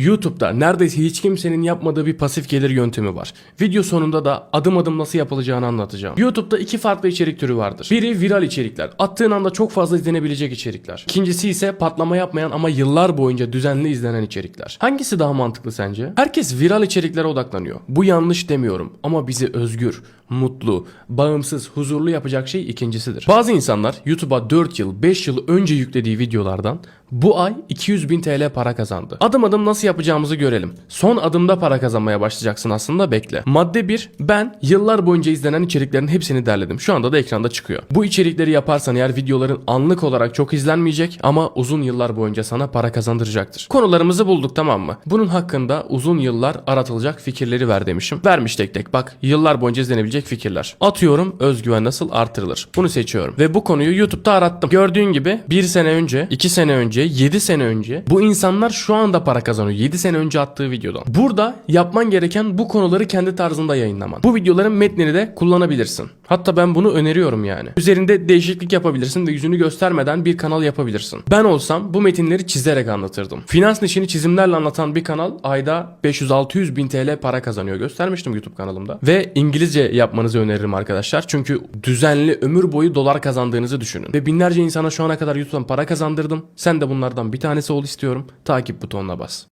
YouTube'da neredeyse hiç kimsenin yapmadığı bir pasif gelir yöntemi var. Video sonunda da adım adım nasıl yapılacağını anlatacağım. YouTube'da iki farklı içerik türü vardır. Biri viral içerikler. Attığın anda çok fazla izlenebilecek içerikler. İkincisi ise patlama yapmayan ama yıllar boyunca düzenli izlenen içerikler. Hangisi daha mantıklı sence? Herkes viral içeriklere odaklanıyor. Bu yanlış demiyorum ama bizi özgür, mutlu, bağımsız, huzurlu yapacak şey ikincisidir. Bazı insanlar YouTube'a 4 yıl, 5 yıl önce yüklediği videolardan bu ay 200 bin TL para kazandı. Adım adım nasıl yapacağımızı görelim. Son adımda para kazanmaya başlayacaksın aslında bekle. Madde 1. Ben yıllar boyunca izlenen içeriklerin hepsini derledim. Şu anda da ekranda çıkıyor. Bu içerikleri yaparsan eğer videoların anlık olarak çok izlenmeyecek ama uzun yıllar boyunca sana para kazandıracaktır. Konularımızı bulduk tamam mı? Bunun hakkında uzun yıllar aratılacak fikirleri ver demişim. Vermiş tek tek bak yıllar boyunca izlenebilecek fikirler. Atıyorum özgüven nasıl artırılır? Bunu seçiyorum. Ve bu konuyu YouTube'da arattım. Gördüğün gibi 1 sene önce, 2 sene önce, 7 sene önce bu insanlar şu anda para kazanıyor. 7 sene önce attığı videodan. Burada yapman gereken bu konuları kendi tarzında yayınlaman. Bu videoların metnini de kullanabilirsin. Hatta ben bunu öneriyorum yani. Üzerinde değişiklik yapabilirsin ve yüzünü göstermeden bir kanal yapabilirsin. Ben olsam bu metinleri çizerek anlatırdım. Finans işini çizimlerle anlatan bir kanal ayda 500-600 bin TL para kazanıyor. Göstermiştim YouTube kanalımda. Ve İngilizce yapmanızı öneririm arkadaşlar. Çünkü düzenli ömür boyu dolar kazandığınızı düşünün. Ve binlerce insana şu ana kadar YouTube'dan para kazandırdım. Sen de bunlardan bir tanesi ol istiyorum. Takip butonuna bas.